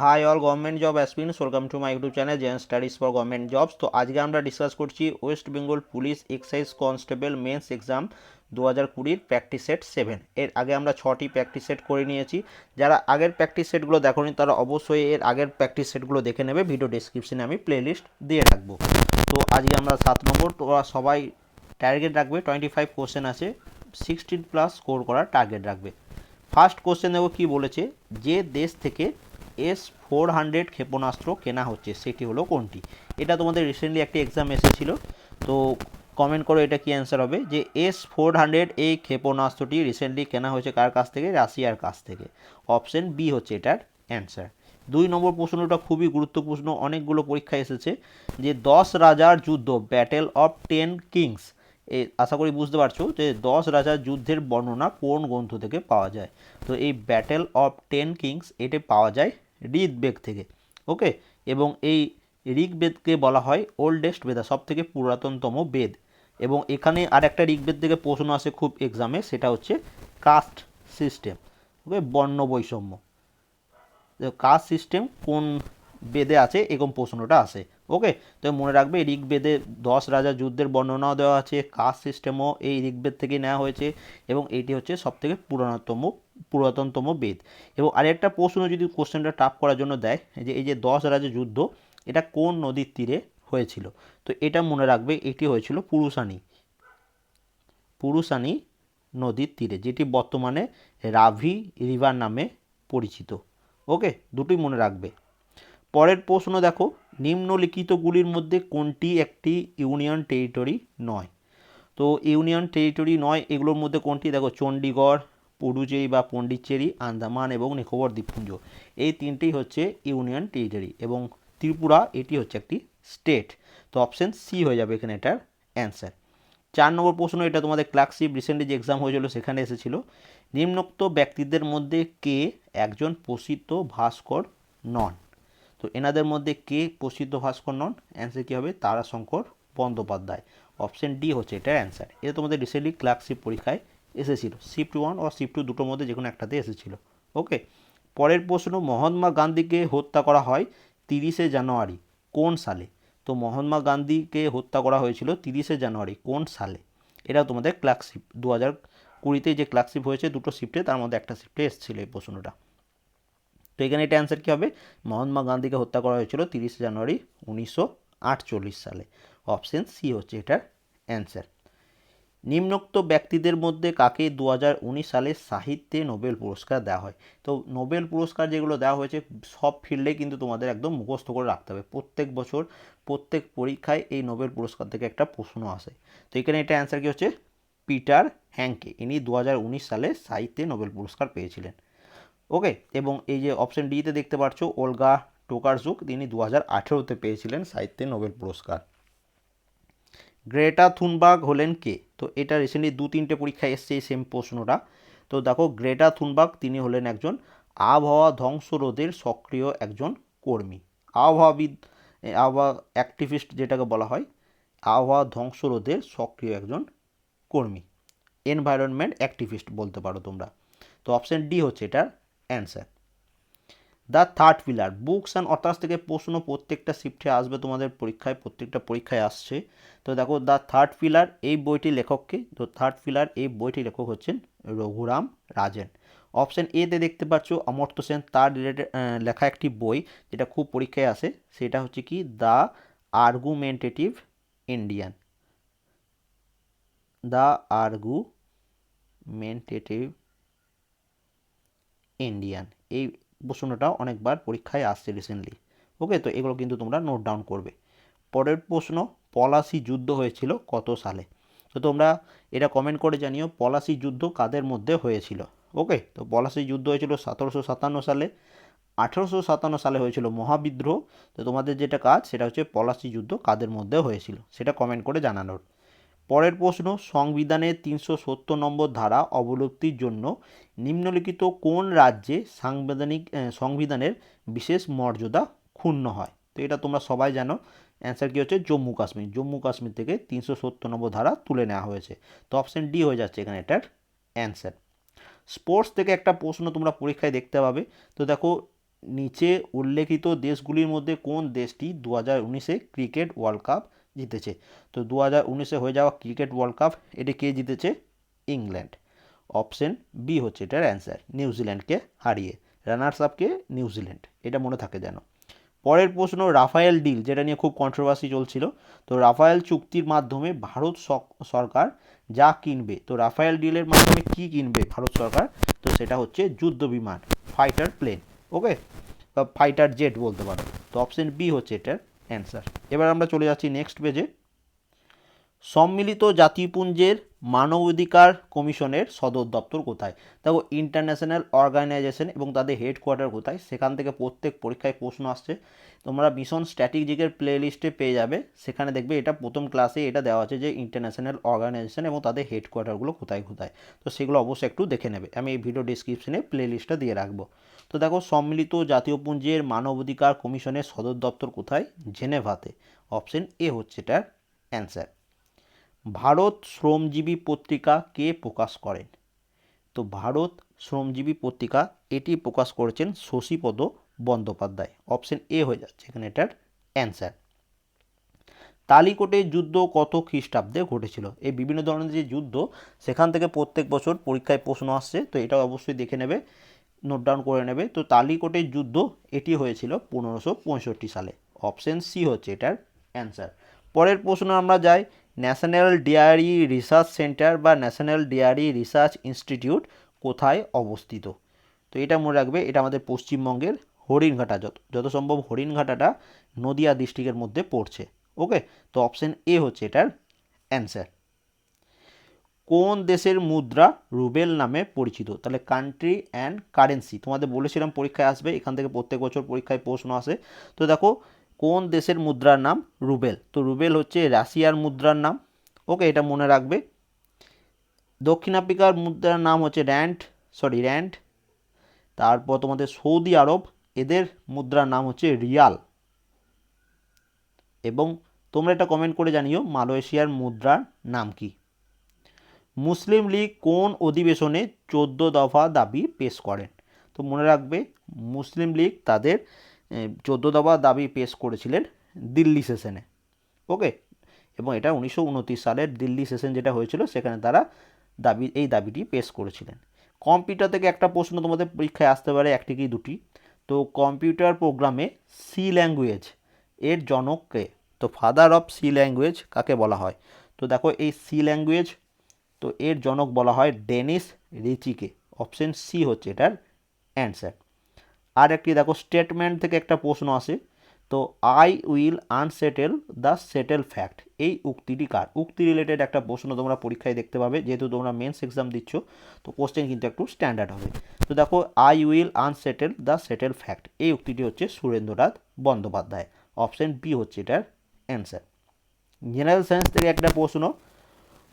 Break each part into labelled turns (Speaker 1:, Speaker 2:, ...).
Speaker 1: Hi all government job aspirants welcome to my YouTube channel gen studies for government jobs তো আজকে আমরা discuss করছি West Bengal police excise constable mains exam দু হাজার কুড়ির practice set seven এর আগে আমরা ছটি প্র্যাকটিস সেট করে নিয়েছি। যারা আগের প্র্যাকটিস সেটগুলো দেখোনি, তারা অবশ্যই এর আগের প্র্যাকটিস সেটগুলো দেখে নেবে। ভিডিও ডিসক্রিপশনে আমি প্লেলিস্ট দিয়ে রাখব। তো আজকে আমরা সাত নম্বর, তোরা সবাই টার্গেট রাখবে। টোয়েন্টি ফাইভ কোশ্চেন আছে সিক্সটিন প্লাস স্কোর করার টার্গেট রাখবে। ফার্স্ট কোশ্চেন দেখো কী বলেছে? যে দেশ থেকে এস ফোর হান্ড্রেড ক্ষেপণাস্ত্র কেনা হচ্ছে, সেটি হলো কোনটি? এটা তোমাদের রিসেন্টলি একটি এক্সাম এসেছিল, তো কমেন্ট করো এটা কি অ্যান্সার হবে? যে এস ফোর হান্ড্রেড এই ক্ষেপণাস্ত্রটি রিসেন্টলি কেনা হয়েছে কার কাছ থেকে? রাশিয়ার কাছ থেকে। অপশন বি হচ্ছে এটার অ্যান্সার দুই নম্বর প্রশ্নটা খুবই গুরুত্বপূর্ণ, অনেকগুলো পরীক্ষা এসেছে, যে দশ রাজার যুদ্ধ ব্যাটেল অফ টেন কিংস এ আশা করি বুঝতে পারছ যে দশ রাজার যুদ্ধের বর্ণনা কোন গ্রন্থ থেকে পাওয়া যায়? তো এই ব্যাটেল অফ টেন কিংস এটা পাওয়া যায় ঋগ্বেদ থেকে, ওকে? এবং এই ঋগ্বেদকে বলা হয় ওল্ডেস্ট বেদা সব থেকে পুরাতনতম বেদ। এবং এখানে আর একটা ঋগ্বেদ থেকে প্রশ্ন আসে খুব এক্সামে সেটা হচ্ছে কাস্ট সিস্টেম ওকে? বর্ণ বৈষম্য। কাস্ট সিস্টেম কোন বেদে আছে, এরকম প্রশ্নটা আসে, ওকে? তো মনে রাখবে ঋগ্বেদে দশ রাজা যুদ্ধের বর্ণনাও দেওয়া আছে কাস্ট সিস্টেমও এই ঋগ্বেদ থেকে নেওয়া হয়েছে, এবং এটি হচ্ছে সবথেকে পুরাতনতম পুরাতনতম বেদ। এবং আরেকটা প্রশ্ন যদি কোশ্চেনটা টাফ করার জন্য দেয়, যে এই যে দশ রাজা যুদ্ধ, এটা কোন নদীর তীরে হয়েছিল? তো এটা মনে রাখবে, এটি হয়েছিল পুরুষানি পুরুষানি নদীর তীরে, যেটি বর্তমানে রাভি রিভার নামে পরিচিত। ওকে? দুটোই মনে রাখবে। পরের প্রশ্ন দেখো, নিম্নলিখিতগুলির মধ্যে কোনটি একটি ইউনিয়ন টেরিটরি নয়? তো ইউনিয়ন টেরিটরি নয়, এগুলোর মধ্যে কোনটি? দেখো চণ্ডীগড় পুডুচেরি বা পন্ডিচেরি, আন্দামান এবং নিকোবর দ্বীপপুঞ্জ। এই তিনটেই হচ্ছে ইউনিয়ন টেরিটরি এবং ত্রিপুরা, এটি হচ্ছে একটি স্টেট। তো অপশান সি হয়ে যাবে এখানে এটার অ্যান্সার। চার নম্বর প্রশ্ন, এটা তোমাদের ক্লার্কশিপ রিসেন্টলি যে এক্সাম হয়েছিল সেখানে এসেছিল। নিম্নোক্ত ব্যক্তিদের মধ্যে কে একজন প্রসিদ্ধ ভাস্কর নন? তো এনাদের মধ্যে কে প্রসিদ্ধ ভাস্কর নন? অ্যান্সার কী হবে? তারাশঙ্কর বন্দ্যোপাধ্যায়। অপশন ডি হচ্ছে এটার অ্যান্সার। এটা তোমাদের রিসেন্টলি ক্লার্কশিপ পরীক্ষায় এসেছিল শিফট ওয়ান ও শিফট টু দুটোর মধ্যে যে কোনো একটাতে এসেছিল ওকে পরের প্রশ্ন, মহাত্মা গান্ধীকে হত্যা করা হয় তিরিশে জানুয়ারি, কোন সালে? তো মহাত্মা গান্ধীকে হত্যা করা হয়েছিল তিরিশে জানুয়ারি, কোন সালে? এটা তোমাদের ক্লার্কশিপ দু হাজার কুড়িতে যে ক্লার্কশিপ হয়েছে দুটো শিফটে তার মধ্যে একটা শিফটে এসেছিল এই প্রশ্নটা। তো এখানে এটা অ্যান্সার কী হবে? মহাত্মা গান্ধীকে হত্যা করা হয়েছিল তিরিশে জানুয়ারি উনিশশো আটচল্লিশ সালে। অপশন সি হচ্ছে এটার অ্যান্সার নিম্নোক্ত ব্যক্তিদের মধ্যে কাকে দু হাজার উনিশ সালে সাহিত্যে নোবেল পুরস্কার দেওয়া হয়? তো নোবেল পুরস্কার যেগুলো দেওয়া হয়েছে, সব ফিল্ডে কিন্তু তোমাদের একদম মুখস্থ করে রাখতে হবে। প্রত্যেক বছর, প্রত্যেক পরীক্ষায় এই নোবেল পুরস্কার থেকে একটা প্রশ্ন আসে। তো এখানে এটা অ্যান্সার কী হচ্ছে? পিটার হ্যাংকে ইনি দু হাজার উনিশ সালে সাহিত্যে নোবেল পুরস্কার পেয়েছিলেন। ওকে, এবং এই যে অপশন ডিতে দেখতে পাচ্ছ ওলগা টোকারজুক তিনি দু হাজার আঠেরোতে পেয়েছিলেন সাহিত্যে নোবেল পুরস্কার। গ্রেটা থুনবার্গ হলেন কে? তো এটা রিসেন্টলি দু তিনটে পরীক্ষায় এসছে, এই সেম প্রশ্নটা তো দেখো, গ্রেটা থুনবার্গ তিনি হলেন একজন আবহাওয়া ধ্বংস রোধের সক্রিয় একজন কর্মী। আবহাওয়াবিদ আবহাওয়া অ্যাক্টিভিস্ট যেটাকে বলা হয়, আবহাওয়া ধ্বংস রোধের সক্রিয় একজন কর্মী। এনভায়রনমেন্ট অ্যাক্টিভিস্ট বলতে পারো তোমরা। তো অপশান ডি হচ্ছে এটার answer the third pillar. Books and authors থেকে প্রশ্ন প্রত্যেকটা শিফটে আসবে, তোমাদের পরীক্ষায়, প্রত্যেকটা পরীক্ষায় আসছে। তো দেখো, দ্য থার্ড পিলার, এই বইটির লেখককে, তো থার্ড পিলার, এই বইটির লেখক হচ্ছেন রঘুরাম রাজেন। অপশান এতে দেখতে পাচ্ছ, অমর্ত্য সেন, তার রিলেটেড লেখা একটি বই, যেটা খুব পরীক্ষায় আসে, সেটা হচ্ছে কি, the argumentative Indian. The argumentative Indian. এই প্রশ্নটা অনেকবার পরীক্ষায় আসছে রিসেন্টলি ওকে তো এগুলো কিন্তু তোমরা নোট ডাউন করবে। পরের প্রশ্ন, পলাশি যুদ্ধ হয়েছিল কত সালে? তো তোমরা এটা কমেন্ট করে জানিও, পলাশি যুদ্ধ কাদের মধ্যে হয়েছিল? ওকে তো পলাশি যুদ্ধ হয়েছিল সতেরোশো সাতান্ন সালে। আঠেরোশো সাতান্ন সালে হয়েছিল মহাবিদ্রোহ। তো তোমাদের যেটা কাজ, সেটা হচ্ছে পলাশি যুদ্ধ কাদের মধ্যে হয়েছিল? সেটা কমেন্ট করে জানানোর। পরের প্রশ্ন সংবিধানের তিনশো সত্তর নম্বর ধারা অবলুপ্তির জন্য নিম্নলিখিত কোন রাজ্যে সাংবিধানিক সংবিধানের বিশেষ মর্যাদা ক্ষুণ্ণ হয়? তো এটা তোমরা সবাই জানো। অ্যান্সার কী হচ্ছে? জম্মু কাশ্মীর। জম্মু কাশ্মীর থেকে তিনশো সত্তর নম্বর ধারা তুলে নেওয়া হয়েছে। তো অপশান ডি হয়ে যাচ্ছে এখানে এটার অ্যান্সার। স্পোর্টস থেকে একটা প্রশ্ন তোমরা পরীক্ষায় দেখতে পাবে। তো দেখো, নিচে উল্লেখিত দেশগুলির মধ্যে কোন দেশটি দু হাজার উনিশে ক্রিকেট ওয়ার্ল্ড কাপ জিতেছে। তো দু হাজার উনিশে হয়ে যাওয়া ক্রিকেট ওয়ার্ল্ড কাপ, এটি কে জিতেছে? ইংল্যান্ড। অপশন বি হচ্ছে, এটার অ্যান্সার নিউজিল্যান্ডকে হারিয়ে। রানার্স আপকে নিউজিল্যান্ড, এটা মনে থাকে যেন। পরের প্রশ্ন, রাফায়েল ডিল, যেটা নিয়ে খুব কন্ট্রোভার্সি চলছিল। তো রাফায়েল চুক্তির মাধ্যমে ভারত সরকার যা কিনবে, তো রাফায়েল ডিলের মাধ্যমে কি কিনবে ভারত সরকার? তো সেটা হচ্ছে যুদ্ধ বিমান ফাইটার প্লেন ওকে বা ফাইটার জেট বলতে পারো। তো অপশন বি হচ্ছে, এটার অ্যান্সার। এবার আমরা চলে যাচ্ছি নেক্সট পেজে। সম্মিলিত জাতিপুঞ্জের মানবাধিকার কমিশনের সদর দপ্তর কোথায়? দেখো ইন্টারন্যাশনাল অর্গানাইজেশন এবং তাদের হেডকোয়ার্টার কোথায়? সেখান থেকে প্রত্যেক পরীক্ষায় প্রশ্ন আসছে। তোমরা মিশন স্ট্র্যাটেজিকের প্লে লিস্টে পেয়ে যাবে। সেখানে দেখবে এটা প্রথম ক্লাসে এটা দেওয়া আছে যে ইন্টারন্যাশনাল অর্গানাইজেশন এবং তাদের হেডকোয়ার্টারগুলো কোথায় কোথায়। তো সেগুলো অবশ্যই একটু দেখে নেবে। আমি এই ভিডিও ডিসক্রিপশনে প্লে লিস্টটা দিয়ে রাখব। তো দেখো, সম্মিলিত জাতীয় পুঞ্জের মানবাধিকার কমিশনের সদর দপ্তর কোথায়? জেনেভাতে। অপশন এ হচ্ছে এটার অ্যান্সার ভারত শ্রমজীবী পত্রিকা কে প্রকাশ করেন? তো ভারত শ্রমজীবী পত্রিকা এটি প্রকাশ করেছেন শশীপদ বন্দ্যোপাধ্যায়। অপশন এ হয়ে যাচ্ছে এখানে এটার অ্যান্সার তালিকোটের যুদ্ধ কত খ্রিস্টাব্দে ঘটেছিল? এই বিভিন্ন ধরনের যে যুদ্ধ, সেখান থেকে প্রত্যেক বছর পরীক্ষায় প্রশ্ন আসছে, তো এটা অবশ্যই দেখে নেবে নোট ডাউন করে নেবে। তো তালিকোটের যুদ্ধ, এটি হয়েছিল পনেরোশো সালে। অপশন সি হচ্ছে এটার অ্যান্সার পরের প্রশ্ন আমরা যাই ন্যাশনাল ডেয়ারি রিসার্চ সেন্টার বা ন্যাশনাল ডেয়ারি রিসার্চ ইনস্টিটিউট কোথায় অবস্থিত? তো এটা মনে রাখবে, এটা আমাদের পশ্চিমবঙ্গের হরিণঘাটা। যত যত সম্ভব হরিণঘাটাটা নদিয়া ডিস্ট্রিক্টের মধ্যে পড়ছে। ওকে? তো অপশন এ হচ্ছে এটার অ্যান্সার। কোন দেশের মুদ্রা রুবেল নামে পরিচিত? তাহলে কান্ট্রি অ্যান্ড কারেন্সি তোমাদের বলেছিলাম পরীক্ষায় আসবে, এখান থেকে প্রত্যেক বছর পরীক্ষায় প্রশ্ন আসে। তো দেখো কোন দেশের মুদ্রার নাম রুবেল? তো রুবেল হচ্ছে রাশিয়ার মুদ্রার নাম। ওকে, এটা মনে রাখবে। দক্ষিণ আফ্রিকার মুদ্রার নাম হচ্ছে র্যান্ড সরি র্যান্ড তারপর তোমাদের সৌদি আরব, এদের মুদ্রার নাম হচ্ছে রিয়াল। এবং তোমরা এটা কমেন্ট করে জানিও, মালয়েশিয়ার মুদ্রার নাম কি। মুসলিম লীগ কোন অধিবেশনে চোদ্দ দফা দাবি পেশ করেন? তো মনে রাখবে, মুসলিম লীগ তাদের চোদ্দ দফা দাবি পেশ করেছিলেন দিল্লি সেশনে। ওকে? এবং এটা উনিশশো উনত্রিশ সালের দিল্লি সেশন যেটা হয়েছিল, সেখানে তারা দাবি, এই দাবিটি পেশ করেছিলেন। কম্পিউটার থেকে একটা প্রশ্ন তোমাদের পরীক্ষায় আসতে পারে, একটি কি দুটি? তো কম্পিউটার প্রোগ্রামে সি ল্যাঙ্গুয়েজ, এর জনককে তো ফাদার অফ সি ল্যাঙ্গুয়েজ কাকে বলা হয়? তো দেখো, এই সি ল্যাঙ্গুয়েজ, তো এর জনক বলা হয় ডেনিস রিচিকে। অপশন সি হচ্ছে এটার অ্যান্সার। আর একটি দেখো স্টেটমেন্ট থেকে একটা প্রশ্ন আসে। তো I will unsettle the settle fact এই উক্তিটি কার? উক্তি রিলেটেড একটা প্রশ্ন তোমরা পরীক্ষায় দেখতে পাবে, যেহেতু তোমরা মেন্স এক্সাম দিচ্ছ, তো কোশ্চেন কিন্তু একটু স্ট্যান্ডার্ড হবে। তো দেখো I will unsettle the settle fact এই উক্তিটি হচ্ছে সুরেন্দ্রনাথ বন্দ্যোপাধ্যায়। অপশন বি হচ্ছে এটার অ্যান্সার জেনারেল সায়েন্স থেকে একটা প্রশ্ন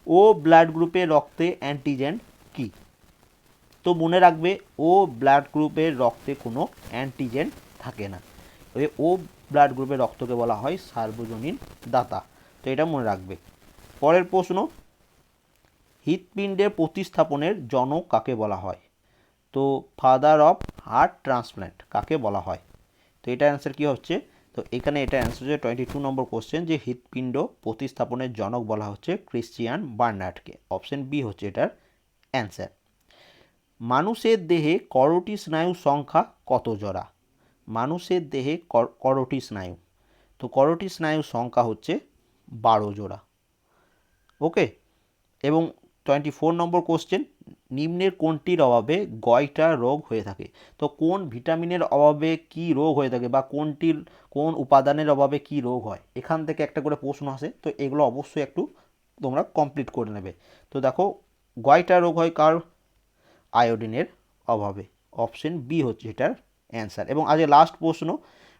Speaker 1: ও ব্লাড গ্রুপে রক্তে অ্যান্টিজেন কী? তো মনে রাখবে, ও ব্লাড গ্রুপের রক্তে কোনো অ্যান্টিজেন থাকে না। ও ব্লাড গ্রুপের রক্তকে বলা হয় সার্বজনীন দাতা। তো এটা মনে রাখবে। পরের প্রশ্ন, হৃৎপিণ্ডের প্রতিস্থাপনের জনক কাকে বলা হয়? তো ফাদার অফ হার্ট ট্রান্সপ্ল্যান্ট কাকে বলা হয়? তো এটা অ্যান্সার কী হচ্ছে? তো এখানে এটা অ্যান্সার হচ্ছে টোয়েন্টি টু নম্বর কোশ্চেন যে হৃৎপিণ্ড প্রতিস্থাপনের জনক বলা হচ্ছে ক্রিশ্চিয়ান বার্নার্ডকে অপশন বি হচ্ছে এটার অ্যান্সার মানুষের দেহে করটি স্নায়ু সংখ্যা কত জোড়া? মানুষের দেহে কর- করটি স্নায়ু। তো করটি স্নায়ু সংখ্যা হচ্ছে বারো জোড়া। ওকে? এবং টোয়েন্টি ফোর নম্বর কোশ্চেন নিম্নের কোনটির অভাবে গয়টা রোগ হয়ে থাকে? তো কোন ভিটামিনের অভাবে কি রোগ হয়ে থাকে বা কোনটির, কোন উপাদানের অভাবে কি রোগ হয়? এখান থেকে একটা করে প্রশ্ন আসে, তো এগুলো অবশ্যই একটু তোমরা কমপ্লিট করে নেবে। তো দেখো, গয়টা রোগ হয় কার? আয়োডিনের অভাবে। অপশন বি হচ্ছে এটার অ্যান্সার। এবং আজ লাস্ট প্রশ্ন,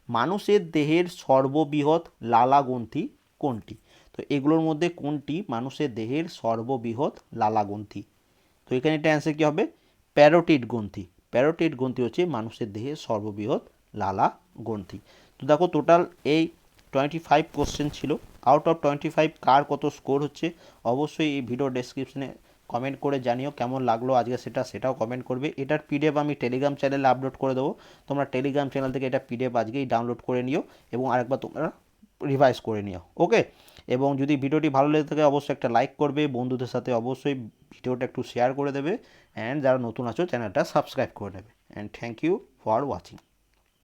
Speaker 1: মানুষের দেহের সর্ববৃহৎ লালাগ্রন্থি কোনটি? তো এগুলোর মধ্যে কোনটি মানুষের দেহের সর্ববৃহৎ লালাগ্রন্থি তো এখানে এটা অ্যান্সার কী হবে? প্যারোটিড গ্রন্থি। প্যারোটিড গ্রন্থি হচ্ছে মানুষের দেহের সর্ববৃহৎ লালা গ্রন্থি তো দেখো টোটাল এই টোয়েন্টি ফাইভ কোশ্চেন ছিল। আউট অফ টোয়েন্টি ফাইভ কার কত স্কোর হচ্ছে? অবশ্যই এই ভিডিও ডেসক্রিপশনে কমেন্ট করে জানিও কেমন লাগল আজকে সেটা, সেটাও কমেন্ট করবে। এটার পিডিএফ আমি টেলিগ্রাম চ্যানেলে আপলোড করে দেবো। তোমরা টেলিগ্রাম চ্যানেল থেকে এটা পিডিএফ আজকেই ডাউনলোড করে নিও এবং আরেকবার তোমরা রিভাইজ করে নিও। ওকে এবং যদি ভিডিওটি ভালো লেগে থাকে, অবশ্যই একটা লাইক করবে। বন্ধুদের সাথে অবশ্যই ভিডিওটা একটু শেয়ার করে দেবে। অ্যান্ড যারা নতুন আছো চ্যানেলটা সাবস্ক্রাইব করে নেবে। And thank you for watching